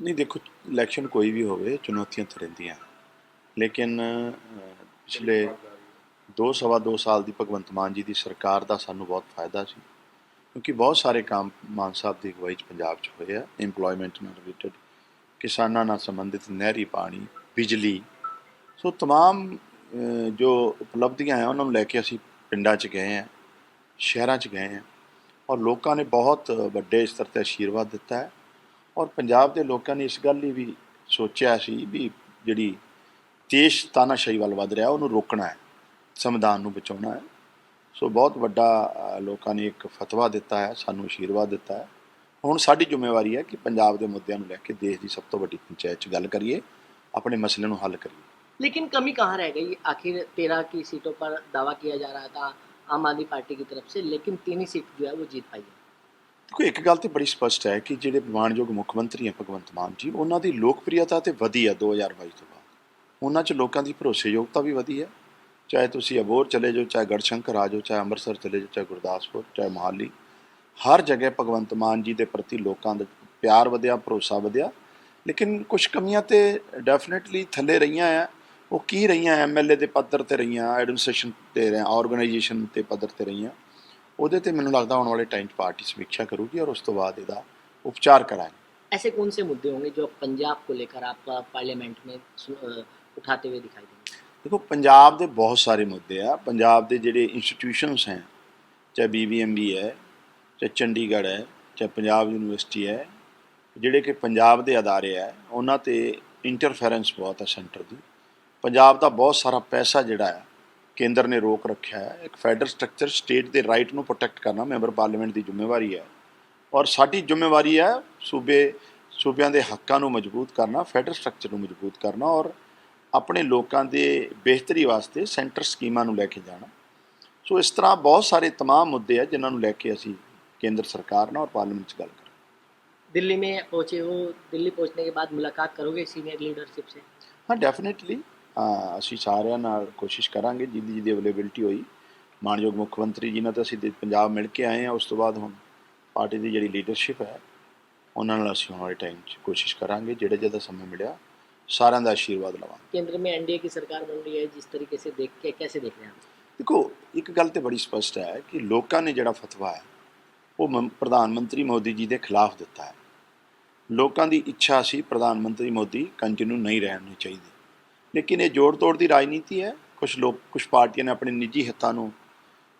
ਨਹੀਂ ਦੇਖੋ ਇਲੈਕਸ਼ਨ ਕੋਈ ਵੀ ਹੋਵੇ ਚੁਣੌਤੀਆਂ ਤਾਂ ਰਹਿੰਦੀਆਂ ਲੇਕਿਨ ਅਹ, ਪਿਛਲੇ ਦੋ ਸਵਾ ਦੋ ਸਾਲ ਦੀ ਭਗਵੰਤ ਮਾਨ ਜੀ ਦੀ ਸਰਕਾਰ ਦਾ ਸਾਨੂੰ ਬਹੁਤ ਫਾਇਦਾ ਸੀ ਕਿਉਂਕਿ ਬਹੁਤ ਸਾਰੇ ਕੰਮ ਮਾਨ ਸਾਹਿਬ ਦੀ ਅਗਵਾਈ 'ਚ ਪੰਜਾਬ 'ਚ ਹੋਏ ਆ EMPLOYMENT ਨਾਲ ਰਿਲੇਟਡ ਕਿਸਾਨਾਂ ਨਾਲ ਸੰਬੰਧਿਤ ਨਹਿਰੀ ਪਾਣੀ ਬਿਜਲੀ ਸੋ तमाम ਅਹ, ਜੋ ਉਪਲਬਧੀਆਂ ਆ ਉਹਨਾਂ ਨੂੰ ਲੈ ਕੇ ਅਸੀਂ ਪਿੰਡਾਂ 'ਚ ਗਏ ਆ ਸ਼ਹਿਰਾਂ 'ਚ ਗਏ ਆ ਔਰ ਲੋਕਾਂ ਨੇ ਬਹੁਤ ਵੱਡੇ ਸਤਰ ਤੇ ਆਸ਼ੀਰਵਾਦ ਦਿੱਤਾ ਹੈ ਔਰ ਪੰਜਾਬ ਦੇ ਲੋਕਾਂ ਨੇ ਇਸ ਗੱਲ ਲਈ ਵੀ ਸੋਚਿਆ ਸੀ ਵੀ ਜਿਹੜੀ ਦੇਸ਼ ਤਾਨਾਸ਼ਾਹੀ ਵੱਲ ਵੱਧ ਰਿਹਾ ਉਹਨੂੰ ਰੋਕਣਾ ਹੈ ਸੰਵਿਧਾਨ ਨੂੰ ਬਚਾਉਣਾ ਹੈ ਸੋ ਬਹੁਤ ਵੱਡਾ ਅ, ਲੋਕਾਂ ਨੇ ਇੱਕ ਫਤਵਾ ਦਿੱਤਾ ਹੈ ਸਾਨੂੰ ਆਸ਼ੀਰਵਾਦ ਦਿੱਤਾ ਹੈ ਹੁਣ ਸਾਡੀ ਜ਼ਿੰਮੇਵਾਰੀ ਹੈ ਕਿ ਪੰਜਾਬ ਦੇ ਮੁੱਦਿਆਂ ਨੂੰ ਲੈ ਕੇ ਦੇਸ਼ ਦੀ ਸਭ ਤੋਂ ਵੱਡੀ ਪੰਚਾਇਤ 'ਚ ਗੱਲ ਕਰੀਏ ਆਪਣੇ ਮਸਲੇ ਨੂੰ ਹੱਲ ਕਰੀਏ लेकिन कमी कहाँ रह गई आखिर तेरह की सीटों पर दावा किया जा रहा था आम आदमी पार्टी की तरफ से लेकिन तीन ही सीट जो है वो जीत पाई है ਦੇਖੋ, ਇੱਕ ਗੱਲ ਤੇ ਬੜੀ ਸਪਸ਼ਟ ਹੈ ਕਿ ਜਿਹੜੇ ਮਾਣਯੋਗ ਮੁੱਖ ਮੰਤਰੀ ਹੈ ਭਗਵੰਤ ਮਾਨ ਜੀ, ਉਹਨਾਂ ਦੀ ਲੋਕਪ੍ਰਿਯਤਾ ਤੇ ਵਧੀ ਹੈ 2022 ਤੋਂ ਬਾਅਦ। ਉਹਨਾਂ 'ਚ ਲੋਕਾਂ ਦੀ ਭਰੋਸੇਯੋਗਤਾ ਵੀ ਵਧੀ ਹੈ। ਚਾਹੇ ਤੁਸੀਂ ਅਬੋਰ ਚਲੇ ਜਾਓ, ਚਾਹੇ ਗੜਸ਼ੰਕਰ ਆ ਜਾਓ, ਚਾਹੇ ਅੰਮ੍ਰਿਤਸਰ ਚਲੇ ਜਾਓ, ਚਾਹੇ ਗੁਰਦਾਸਪੁਰ, ਚਾਹੇ ਮੋਹਾਲੀ, ਹਰ ਜਗ੍ਹਾ ਭਗਵੰਤ ਮਾਨ ਜੀ ਦੇ ਪ੍ਰਤੀ ਲੋਕਾਂ ਦਾ ਪਿਆਰ ਵਧਿਆ, ਭਰੋਸਾ ਵਧਿਆ। ਲੇਕਿਨ ਕੁਝ ਕਮੀਆਂ ਤੇ ਡੈਫੀਨਿਟਲੀ ਥੱਲੇ ਰਹੀਆਂ ਆ। ਉਹ ਕੀ ਰਹੀਆਂ ਐਮਐਲਏ ਦੇ ਪੱਧਰ ਤੇ ਰਹੀਆਂ ਐਡਮਿਨਿਸਟ੍ਰੇਸ਼ਨ ਤੇ ਰਹੀਆਂ ਆਰਗੇਨਾਈਜੇਸ਼ਨ ਤੇ ਪੱਧਰ ਤੇ ਰਹੀਆਂ। ਉਹਦੇ ਤੇ ਮੈਨੂੰ ਲੱਗਦਾ ਆਉਣ ਵਾਲੇ ਟਾਈਮ 'ਚ ਪਾਰਟੀ ਸਮੀਖਿਆ ਕਰੂਗੀ ਔਰ ਉਸ ਤੋਂ ਬਾਅਦ ਇਹਦਾ ਉਪਚਾਰ ਕਰਾਂਗੇ ऐसे कौन से मुद्दे होंगे जो पंजाब को लेकर आप अ, पार्लियामेंट में सु- अ, उठाते हुए दिखाई देंगे ਦੇਖੋ ਪੰਜਾਬ ਦੇ ਬਹੁਤ ਸਾਰੇ ਮੁੱਦੇ ਆ ਪੰਜਾਬ ਦੇ ਜਿਹੜੇ ਇੰਸਟੀਟਿਊਸ਼ਨਸ ਹੈ ਚਾਹੇ ਬੀਬੀਐਮਬੀ ਹੈ ਚਾਹੇ ਚੰਡੀਗੜ੍ਹ ਹੈ ਚਾਹੇ ਪੰਜਾਬ ਯੂਨੀਵਰਸਿਟੀ ਹੈ ਜਿਹੜੇ ਕਿ ਪੰਜਾਬ ਦੇ ਅਦਾਰੇ ਹੈ ਉਹਨਾਂ ਤੇ ਇੰਟਰਫੇਰੈਂਸ ਬਹੁਤ ਹੈ ਸੈਂਟਰ ਦੀ ਪੰਜਾਬ ਦਾ ਬਹੁਤ ਸਾਰਾ ਪੈਸਾ ਜਿਹੜਾ ਹੈ ਕੇਂਦਰ ਨੇ ਰੋਕ ਰੱਖਿਆ ਹੈ ਇੱਕ ਫੈਡਰਲ ਸਟਰਕਚਰ ਸਟੇਟ ਦੇ ਰਾਈਟ ਨੂੰ ਪ੍ਰੋਟੈਕਟ ਕਰਨਾ ਮੈਂਬਰ ਪਾਰਲੀਮੈਂਟ ਦੀ ਜ਼ਿੰਮੇਵਾਰੀ ਹੈ ਔਰ ਸਾਡੀ ਜ਼ਿੰਮੇਵਾਰੀ ਹੈ ਸੂਬੇ ਸੂਬਿਆਂ ਦੇ ਹੱਕਾਂ ਨੂੰ ਮਜ਼ਬੂਤ ਕਰਨਾ ਫੈਡਰਲ ਸਟਰਕਚਰ ਨੂੰ ਮਜ਼ਬੂਤ ਕਰਨਾ ਔਰ ਆਪਣੇ ਲੋਕਾਂ ਦੇ ਬਿਹਤਰੀ ਵਾਸਤੇ ਸੈਂਟਰ ਸਕੀਮਾਂ ਨੂੰ ਲੈ ਕੇ ਜਾਣਾ ਸੋ ਇਸ ਤਰ੍ਹਾਂ ਬਹੁਤ ਸਾਰੇ तमाम ਮੁੱਦੇ ਆ ਜਿਨ੍ਹਾਂ ਨੂੰ ਲੈ ਕੇ ਅਸੀਂ ਕੇਂਦਰ ਸਰਕਾਰ ਨਾਲ ਔਰ ਪਾਰਲੀਮੈਂਟ 'ਚ ਗੱਲ ਕਰਾਂਗੇ दिल्ली में पहुंचे हो दिल्ली पहुंचने के बाद मुलाकात करोगे सीनियर लीडरशिप से ਹਾਂ ਡੈਫੀਨਿਟਲੀ ਅਸੀਂ ਸਾਰਿਆਂ ਨਾਲ ਕੋਸ਼ਿਸ਼ ਕਰਾਂਗੇ ਜਿੱਦੀ ਜਿੱਦੀ ਅਵੇਲੇਬਿਲਟੀ ਹੋਈ। ਮਾਨਯੋਗ ਮੁੱਖ ਮੰਤਰੀ ਜੀ ਨਾਲ ਤਾਂ ਅਸੀਂ ਪੰਜਾਬ ਮਿਲ ਕੇ ਆਏ ਆ ਉਸ ਤੋਂ ਬਾਅਦ ਹੁਣ ਪਾਰਟੀ ਦੀ ਜਿਹੜੀ ਲੀਡਰਸ਼ਿਪ ਹੈ ਉਹਨਾਂ ਨਾਲ ਅਸੀਂ ਹੁਣ ਟਾਈਮ 'ਚ ਕੋਸ਼ਿਸ਼ ਕਰਾਂਗੇ ਜਿਹੜਾ ਜ਼ਿਆਦਾ ਸਮਾਂ ਮਿਲਿਆ ਸਾਰਿਆਂ ਦਾ ਆਸ਼ੀਰਵਾਦ ਲਵਾਂਗੇ। ਕੇਂਦਰ ਮੇਂ ਐਨਡੀਏ ਦੀ ਸਰਕਾਰ ਬਣ ਰਹੀ ਹੈ ਜਿਸ ਤਰੀਕੇ ਸੇ ਦੇਖ ਕੇ ਕੈਸੇ ਦੇਖ ਰਹੇ ਹਾਂ? ਦੇਖੋ ਇੱਕ ਗੱਲ ਤੇ ਬੜੀ ਸਪਸ਼ਟ ਹੈ ਕਿ ਲੋਕਾਂ ਨੇ ਜਿਹੜਾ ਫਤਵਾ ਹੈ ਉਹ ਪ੍ਰਧਾਨ ਮੰਤਰੀ ਮੋਦੀ ਜੀ ਦੇ ਖਿਲਾਫ ਦਿੱਤਾ ਹੈ। ਲੋਕਾਂ ਦੀ ਇੱਛਾ ਸੀ ਪ੍ਰਧਾਨ ਮੰਤਰੀ ਮੋਦੀ ਕੰਟੀਨਿਊ ਨਹੀਂ ਰਹਿਣੇ ਚਾਹੀਦੇ। ਲੇਕਿਨ ਇਹ ਜੋੜ ਤੋੜ ਦੀ ਰਾਜਨੀਤੀ ਹੈ ਕੁਝ ਲੋਕ ਕੁਝ ਪਾਰਟੀਆਂ ਨੇ ਆਪਣੇ ਨਿੱਜੀ ਹਿੱਤਾਂ ਨੂੰ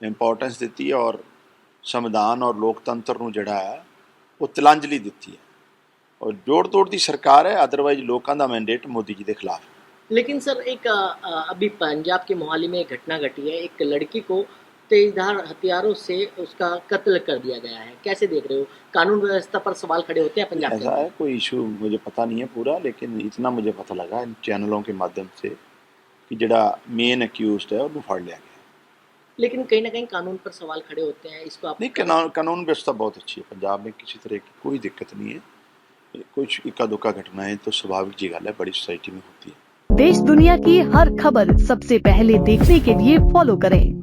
ਇੰਪੋਰਟੈਂਸ ਦਿੱਤੀ ਹੈ ਔਰ ਸੰਵਿਧਾਨ ਔਰ ਲੋਕਤੰਤਰ ਨੂੰ ਜਿਹੜਾ ਹੈ ਉਹ ਤਿਲਾਂਜਲੀ ਦਿੱਤੀ ਹੈ ਔਰ ਜੋੜ ਤੋੜ ਦੀ ਸਰਕਾਰ ਹੈ ਅਦਰਵਾਈਜ਼ ਲੋਕਾਂ ਦਾ ਮੈਂਡੇਟ ਮੋਦੀ ਜੀ ਦੇ ਖਿਲਾਫ ਹੈ लेकिन सर एक अ, अ, अभी पंजाब के मोहाली में एक घटना घटी है एक लड़की को तेजधार हथियारों से उसका कत्ल कर दिया गया है। कैसे देख रहे हो? कानून व्यवस्था पर सवाल खड़े होते हैं पंजाब ऐसा है कोई इशू मुझे पता नहीं है पूरा लेकिन इतना मुझे पता लगा इन चैनलों के माध्यम से कि जड़ा मेन अक्यूज है उन्हें फाड़ लिया गया। लेकिन कहीं ना कहीं कानून पर सवाल खड़े होते हैं इसको आप नहीं कानून कानून व्यवस्था बहुत अच्छी है पंजाब में किसी तरह की कोई दिक्कत नहीं है। कुछ इक्का दुक्का घटनाएँ तो स्वाभाविक जी गल है बड़ी सोसाइटी में होती है। देश दुनिया की हर खबर सबसे पहले देखने के लिए फॉलो करें।